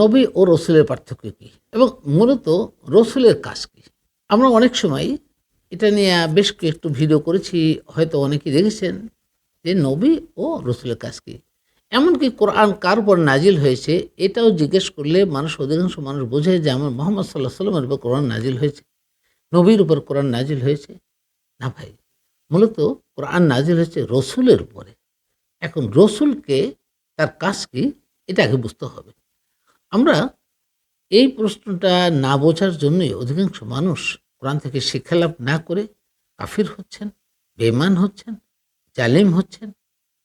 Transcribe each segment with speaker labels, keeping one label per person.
Speaker 1: নবী ও রসুলের পার্থক্য কী? এবং মূলত রসুলের কাজ কী? আমরা অনেক সময় এটা নিয়ে বেশ একটু ভিডিও করেছি, হয়তো অনেকেই দেখেছেন যে নবী ও রসুলের কাজ কী? এমনকি কোরআন কার উপর নাজিল হয়েছে এটাও জিজ্ঞেস করলে মানুষ, অধিকাংশ মানুষ বোঝে যে আমার মোহাম্মদ সাল্লাহ সাল্লামের উপর কোরআন নাজিল হয়েছে। নবীর উপর কোরআন নাজিল হয়েছে? না ভাই, মূলত কোরআন নাজিল হয়েছে রসুলের উপরে। এখন রসুলকে তার কাজ কি? এটা আগে বুঝতে হবে। আমরা এই প্রশ্নটা না বোঝার জন্যই অধিকাংশ মানুষ কোরআন থেকে শিক্ষা লাভ না করে কাফির হচ্ছেন বেমান হচ্ছেন, জালিম হচ্ছেন।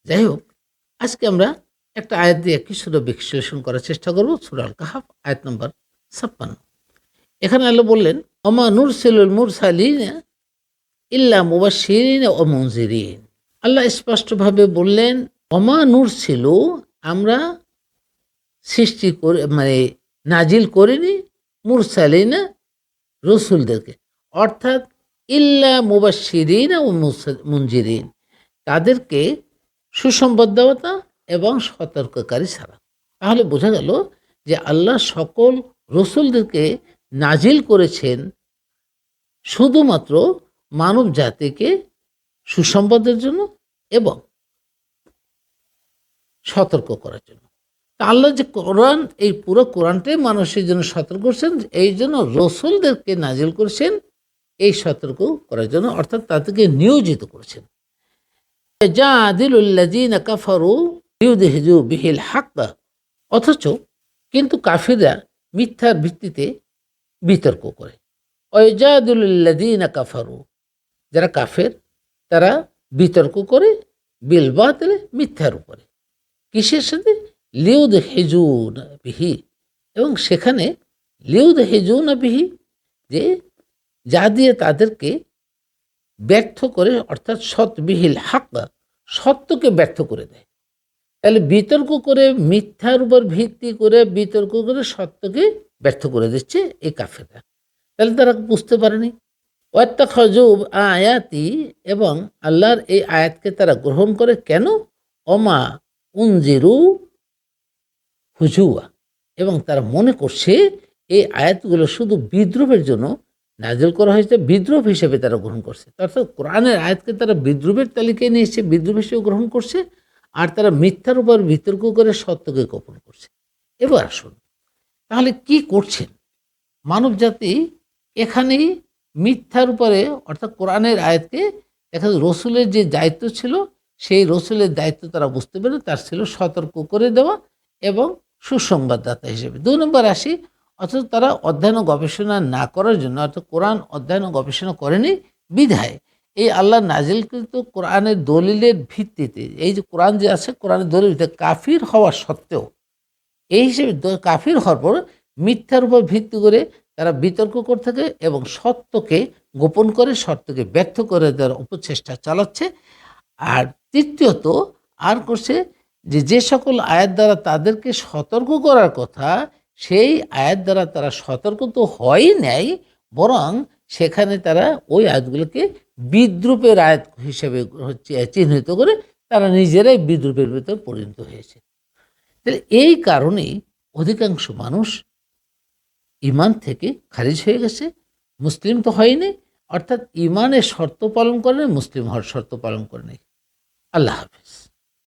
Speaker 1: যাই হোক, আজকে আমরা একটা আয়াত দিয়ে কিছুটা বিশ্লেষণ করার চেষ্টা করব সুরাল কাহাব আয়াত নম্বর ছাপ্পান্ন। এখানে আল্লাহ বললেন অমা নুর সেলুল মুরসালিন ইল্লা মুবাশিরিন ও মঞ্জিরিন আল্লাহ স্পষ্টভাবে বললেন অমা নূর ছিল আমরা সৃষ্টি করে মানে নাজিল করিনি মুরসালিনা রসুলদেরকে। অর্থাৎ ইল্লা মুবাশিরিন ও মুনজিরিন। তাদেরকে সুসংবাদ দেওয়াতা এবং সতর্ককারী ছাড়া। তাহলে বোঝা গেল যে আল্লাহ সকল রসুলদেরকে নাজিল করেছেন শুধুমাত্র মানব জাতিকে সুসংবাদের জন্য এবং সতর্ক করার জন্য। আল্লাহ যে কোরআন, এই পুরো কোরআনটাই মানুষের জন্য সতর্ক করছেন এই জন্য রসুলদেরকে নাজিল করেছেন, এই সতর্ক করার জন্য, অর্থাৎ তাদেরকে নিয়োজিত করেছেন। যা আদিলুল্লাজিন কাফারু বিহিল হাক্কা, অথচ কিন্তু কাফিররা মিথ্যার ভিত্তিতে বিতর্ক করে। ওয়াজাদুল্লাদিন কাফারু, যারা কাফের, তারা বিতর্ক করে, বিল বাতিলে মিথ্যার উপরে। কিসের সাথে? লিউদ হেজুন বিহি। এবং সেখানে লিউদ হেজুন বিহি যে, যা দিয়ে তাদেরকে ব্যর্থ করে, অর্থাৎ সৎবিহিল হাক্কা সত্যকে ব্যর্থ করে দেয়। তাহলে বিতর্ক করে, মিথ্যার উপর ভিত্তি করে, বিতর্ক করে সত্যকে ব্যর্থ করে দিচ্ছে এই কাফেরা তাহলে তারা বুঝতে পারেনি। ওয়াত্তা খজুব আয়াতি, এবং আল্লাহর এই আয়াতকে তারা গ্রহণ করে কেন? অমা উনজিরু হুজুয়া এবং তারা মনে করছে এই আয়াতগুলো শুধু বিদ্রোহের জন্য নাজেল করা হয়েছে বিদ্রোহ হিসেবে তারা গ্রহণ করছে। অর্থাৎ কোরআনের আয়াতকে তারা বিদ্রোহের তালিকায় নিয়ে এসে বিদ্রোহ হিসেবে গ্রহণ করছে আর তারা মিথ্যার উপর বিতর্ক করে সত্যকে গোপন করছে। এবার আসুন, তাহলে কি করছেন? মানব জাতি এখানেই মিথ্যার উপরে, অর্থাৎ কোরআনের আয়াতকে এখানে রসুলের যে দায়িত্ব ছিল, সেই রসুলের দায়িত্ব তারা বুঝতে পেরে তার ছিল সতর্ক করে দেওয়া এবং সুসংবাদদাতা হিসেবে। দু নম্বর আসি অথচ তারা অধ্যয়ন ও গবেষণা না করার জন্য, অর্থাৎ কোরআন অধ্যয়ন ও গবেষণা করেনি, বিধায়। এই আল্লাহ নাজিলকৃত কোরআনের দলিলের ভিত্তিতে, এই যে কোরআন যে আছে, কোরআনের দলিল কাফির হওয়া সত্ত্বেও, এই হিসেবে কাফির হওয়ার পর মিথ্যার উপর ভিত্তি করে তারা বিতর্ক করে থাকে এবং সত্যকে গোপন করে, সত্যকে ব্যর্থ করে দেওয়ার উপচেষ্টা চালাচ্ছে। আর তৃতীয়ত, আর করছে যে যে সকল আয়াত দ্বারা তাদেরকে সতর্ক করার কথা, সেই আয়াত দ্বারা তারা সতর্ক তো হয়ই নেয় বরং সেখানে তারা ওই আয়াতগুলোকে বিদ্রুপের আয়াত হিসেবে চিহ্নিত করে তারা নিজেরাই বিদ্রুপের ভিতর পরিণত হয়েছে। তাহলে এই কারণেই অধিকাংশ মানুষ ইমান থেকে খারিজ হয়ে গেছে। মুসলিম তো হয়নি, অর্থাৎ ইমানের শর্ত পালন করে মুসলিম হওয়ার শর্ত পালন করে নেই আল্লাহ হাফিজ।